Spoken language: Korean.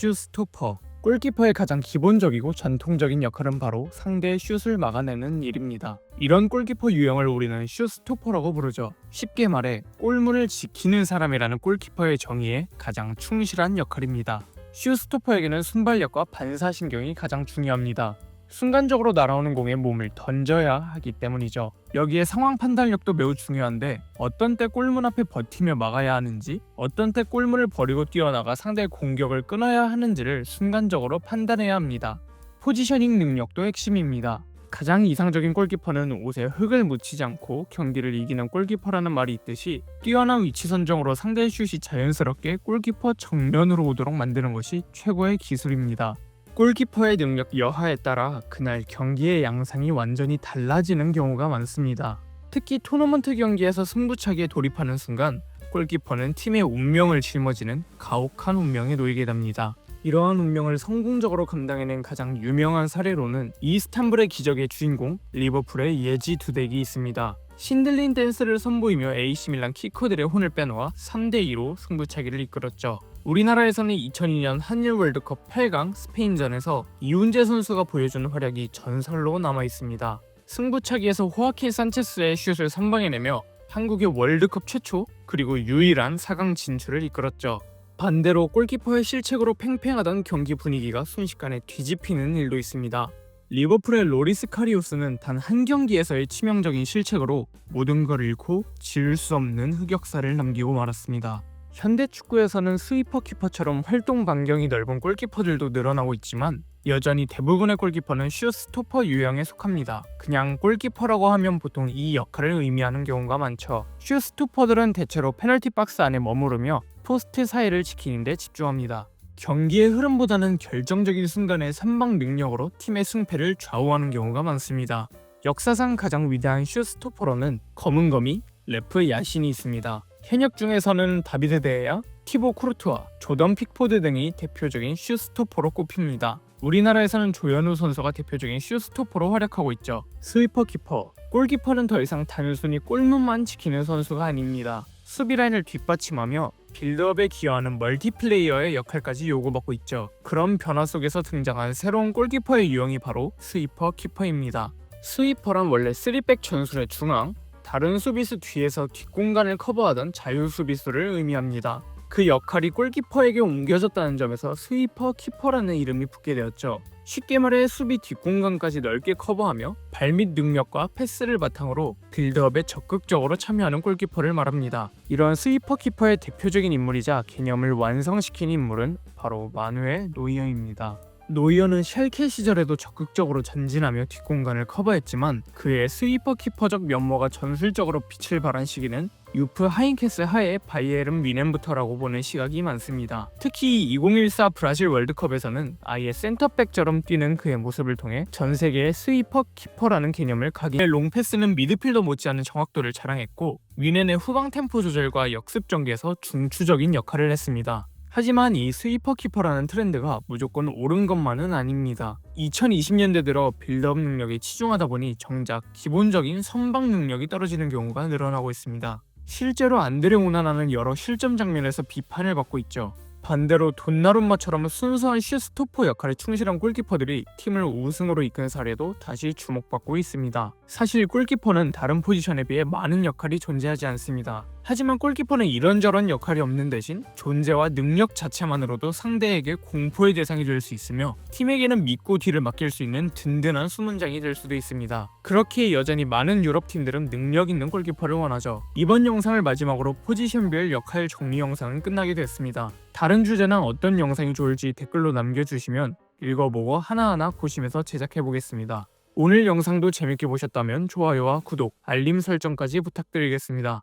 슈스토퍼 골키퍼의 가장 기본적이고 전통적인 역할은 바로 상대의 슛을 막아내는 일입니다. 이런 골키퍼 유형을 우리는 슈스토퍼라고 부르죠. 쉽게 말해 골문을 지키는 사람이라는 골키퍼의 정의에 가장 충실한 역할입니다. 슈스토퍼에게는 순발력과 반사신경이 가장 중요합니다. 순간적으로 날아오는 공에 몸을 던져야 하기 때문이죠. 여기에 상황 판단력도 매우 중요한데 어떤 때 골문 앞에 버티며 막아야 하는지, 어떤 때 골문을 버리고 뛰어나가 상대의 공격을 끊어야 하는지를 순간적으로 판단해야 합니다. 포지셔닝 능력도 핵심입니다. 가장 이상적인 골키퍼는 옷에 흙을 묻히지 않고 경기를 이기는 골키퍼라는 말이 있듯이 뛰어난 위치 선정으로 상대의 슛이 자연스럽게 골키퍼 정면으로 오도록 만드는 것이 최고의 기술입니다. 골키퍼의 능력 여하에 따라 그날 경기의 양상이 완전히 달라지는 경우가 많습니다. 특히 토너먼트 경기에서 승부차기에 돌입하는 순간 골키퍼는 팀의 운명을 짊어지는 가혹한 운명에 놓이게 됩니다. 이러한 운명을 성공적으로 감당해낸 가장 유명한 사례로는 이스탄불의 기적의 주인공 리버풀의 예지 두덱이 있습니다. 신들린 댄스를 선보이며 AC 밀란 키커들의 혼을 빼놓아 3대2로 승부차기를 이끌었죠. 우리나라에서는 2002년 한일 월드컵 8강 스페인전에서 이훈재 선수가 보여준 활약이 전설로 남아 있습니다. 승부차기에서 호아킨 산체스의 슛을 선방해내며 한국의 월드컵 최초 그리고 유일한 4강 진출을 이끌었죠. 반대로 골키퍼의 실책으로 팽팽하던 경기 분위기가 순식간에 뒤집히는 일도 있습니다. 리버풀의 로리스 카리우스는 단 한 경기에서의 치명적인 실책으로 모든 걸 잃고 지을 수 없는 흑역사를 남기고 말았습니다. 현대 축구에서는 스위퍼 키퍼처럼 활동 반경이 넓은 골키퍼들도 늘어나고 있지만 여전히 대부분의 골키퍼는 슈스토퍼 유형에 속합니다. 그냥 골키퍼라고 하면 보통 이 역할을 의미하는 경우가 많죠. 슈스토퍼들은 대체로 페널티 박스 안에 머무르며 포스트 사이를 지키는 데 집중합니다. 경기의 흐름보다는 결정적인 순간의 선방 능력으로 팀의 승패를 좌우하는 경우가 많습니다. 역사상 가장 위대한 슈스토퍼로는 검은 거미 레프 야신이 있습니다. 현역 중에서는 다비드 데야, 티보 쿠르투아, 조던 픽포드 등이 대표적인 슈스토퍼로 꼽힙니다. 우리나라에서는 조현우 선수가 대표적인 슈스토퍼로 활약하고 있죠. 스위퍼 키퍼, 골키퍼는 더 이상 단순히 골문만 지키는 선수가 아닙니다. 수비 라인을 뒷받침하며 빌드업에 기여하는 멀티플레이어의 역할까지 요구받고 있죠. 그런 변화 속에서 등장한 새로운 골키퍼의 유형이 바로 스위퍼 키퍼입니다. 스위퍼란 원래 3백 전술의 중앙, 다른 수비수 뒤에서 뒷공간을 커버하던 자유 수비수를 의미합니다. 그 역할이 골키퍼에게 옮겨졌다는 점에서 스위퍼 키퍼라는 이름이 붙게 되었죠. 쉽게 말해 수비 뒷공간까지 넓게 커버하며 발밑 능력과 패스를 바탕으로 빌드업에 적극적으로 참여하는 골키퍼를 말합니다. 이러한 스위퍼 키퍼의 대표적인 인물이자 개념을 완성시킨 인물은 바로 마누엘 노이어입니다. 노이어는 샬케 시절에도 적극적으로 전진하며 뒷공간을 커버했지만 그의 스위퍼 키퍼적 면모가 전술적으로 빛을 발한 시기는 유프 하인케스 하에 바이에른 미넨부터라고 보는 시각이 많습니다. 특히 2014 브라질 월드컵에서는 아예 센터백처럼 뛰는 그의 모습을 통해 전 세계의 스위퍼 키퍼라는 개념을 각인. 롱패스는 미드필더 못지않은 정확도를 자랑했고 위넨의 후방 템포 조절과 역습 전개에서 중추적인 역할을 했습니다. 하지만 이 스위퍼 키퍼라는 트렌드가 무조건 옳은 것만은 아닙니다. 2020년대 들어 빌드업 능력에 치중하다 보니 정작 기본적인 선방 능력이 떨어지는 경우가 늘어나고 있습니다. 실제로 안드레 오나나는 여러 실점 장면에서 비판을 받고 있죠. 반대로 돈나룸마처럼 순수한 슈스토퍼 역할에 충실한 골키퍼들이 팀을 우승으로 이끈 사례도 다시 주목받고 있습니다. 사실 골키퍼는 다른 포지션에 비해 많은 역할이 존재하지 않습니다. 하지만 골키퍼는 이런저런 역할이 없는 대신 존재와 능력 자체만으로도 상대에게 공포의 대상이 될 수 있으며 팀에게는 믿고 뒤를 맡길 수 있는 든든한 수문장이 될 수도 있습니다. 그렇게 여전히 많은 유럽 팀들은 능력 있는 골키퍼를 원하죠. 이번 영상을 마지막으로 포지션별 역할 정리 영상은 끝나게 됐습니다. 다른 주제나 어떤 영상이 좋을지 댓글로 남겨주시면 읽어보고 하나하나 보시면서 제작해 보겠습니다. 오늘 영상도 재밌게 보셨다면 좋아요와 구독, 알림 설정까지 부탁드리겠습니다.